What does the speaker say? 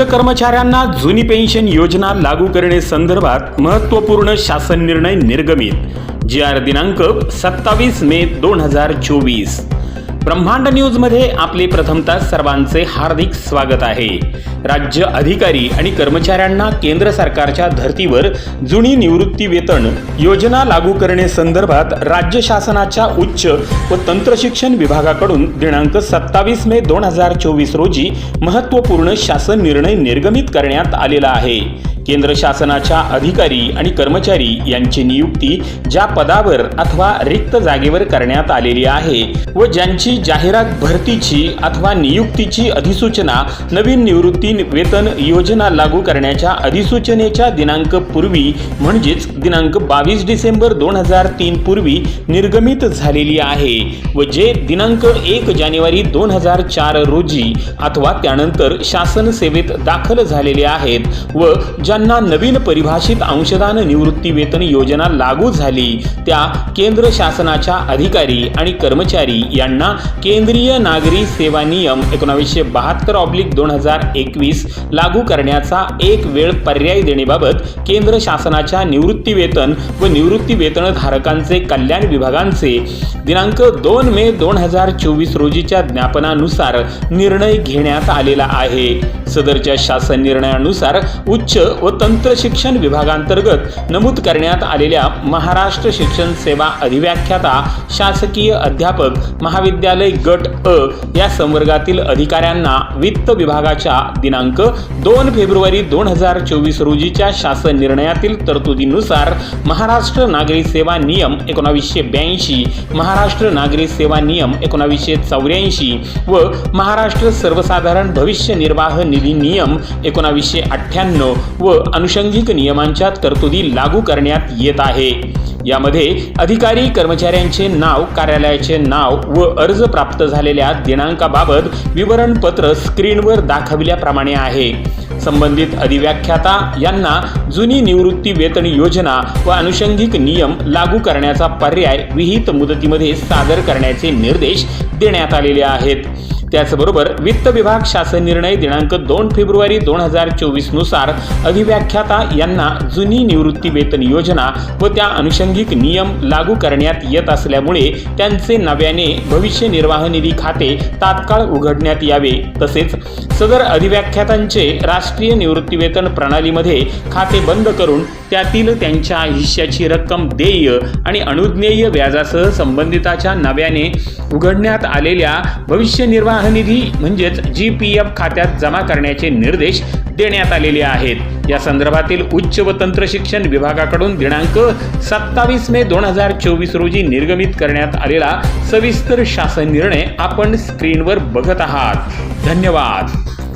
राज्य कर्मचाऱ्यांना जुनी पेन्शन योजना लागू करण्यासंदर्भात महत्त्वपूर्ण शासन निर्णय निर्गमित. जी आर दिनांक सत्तावीस मे दोन हजार चोवीस. ब्रह्मांड न्यूजमध्ये आपले प्रथमतः सर्वांचे हार्दिक स्वागत आहे. राज्य अधिकारी आणि कर्मचाऱ्यांना केंद्र सरकारच्या धर्तीवर जुनी निवृत्ती वेतन योजना लागू करणे संदर्भात राज्य शासनाच्या उच्च व तंत्रशिक्षण विभागाकडून दिनांक सत्तावीस मे दोन हजार चोवीस रोजी महत्त्वपूर्ण शासन निर्णय निर्गमित करण्यात आलेला आहे. केंद्र शासनाच्या अधिकारी आणि कर्मचारी यांची नियुक्ती ज्या पदावर अथवा रिक्त जागेवर करण्यात आलेली आहे व ज्यांची जाहिरात भरतीची अथवा नियुक्तीची अधिसूचना नवीन निवृत्ती वेतन योजना लागू करण्याच्या अधिसूचनेच्या दिनांक पूर्वी म्हणजेच दिनांक बावीस डिसेंबर दोन हजार तीन पूर्वी निर्गमित झालेली आहे व जे दिनांक एक जानेवारी दोन हजार चार रोजी अथवा त्यानंतर शासन सेवेत दाखल झालेले आहेत व ज्यांना नवीन परिभाषित अंशदान निवृत्ती वेतन योजना लागू झाली त्या केंद्र शासनाच्या अधिकारी आणि कर्मचारी यांना केंद्रीय नागरी सेवा नियम एकोणावीसशे बहात्तर ऑब्लिक दोन हजार एकवीस लागू करण्याचा एक वेळ पर्याय देण्याबाबत केंद्र शासनाच्या निवृत्ती वेतन व निवृत्तीवेतनधारकांचे कल्याण विभागांचे दिनांक दोन मे दोन हजार चोवीस रोजीच्या ज्ञापनानुसार निर्णय घेण्यात आलेला आहे. सदरच्या शासन निर्णयानुसार उच्च व तंत्र शिक्षण विभागांतर्गत नमूद करण्यात आलेल्या महाराष्ट्र शिक्षण सेवा अधिव्याख्याता शासकीय अध्यापक महाविद्यालय गट अ या संवर्गातील अधिकाऱ्यांना वित्त विभागाच्या दिनांक दोन फेब्रुवारी दोन हजार चोवीस रोजीच्या शासन निर्णयातील तरतुदीनुसार महाराष्ट्र नागरी सेवा नियम एकोणावीसशे ब्याऐंशी महाराष्ट्र नागरी सेवा नियम एकोणावीसशे चौऱ्याऐंशी व महाराष्ट्र सर्वसाधारण भविष्य निर्वाह निधी नियम एकोणावीसशे अठ्ठ्याण्णव व अनुषंगिक नियमांच्या तरतुदी लागू करण्यात येत आहे. यामध्ये अधिकारी कर्मचाऱ्यांचे नाव कार्यालयाचे नाव व अर्ज प्राप्त झालेल्या दिनांकाबाबत विवरणपत्र स्क्रीनवर दाखविल्याप्रमाणे आहे. संबंधित अधिव्याख्याता यांना जुनी निवृत्ती वेतन योजना व अनुषंगिक नियम लागू करण्याचा पर्याय विहित मुदतीमध्ये सादर करण्याचे निर्देश देण्यात आलेले आहेत. त्याचबरोबर वित्त विभाग शासन निर्णय दिनांक दोन फेब्रुवारी दोन हजार चोवीसनुसार अधिव्याख्याता यांना जुनी निवृत्ती वेतन योजना व त्या अनुषंगिक नियम लागू करण्यात येत असल्यामुळे त्यांचे नव्याने भविष्य निर्वाह निधी खाते तात्काळ उघडण्यात यावे. तसेच सदर अधिव्याख्यातांचे राष्ट्रीय निवृत्तीवेतन प्रणालीमध्ये खाते बंद करून त्यातील त्यांच्या हिश्श्याची रक्कम देय आणि अनुज्ञेय व्याजासह संबंधिताच्या नव्याने उघडण्यात आलेल्या भविष्य निर्वाह निधी म्हणजेच जी पी एफ खात्यात जमा करण्याचे निर्देश देण्यात आलेले आहेत. या संदर्भातील उच्च व तंत्र शिक्षण विभागाकडून दिनांक सत्तावीस मे दोन हजार चोवीस रोजी निर्गमित करण्यात आलेला सविस्तर शासन निर्णय आपण स्क्रीनवर बघत आहात. धन्यवाद.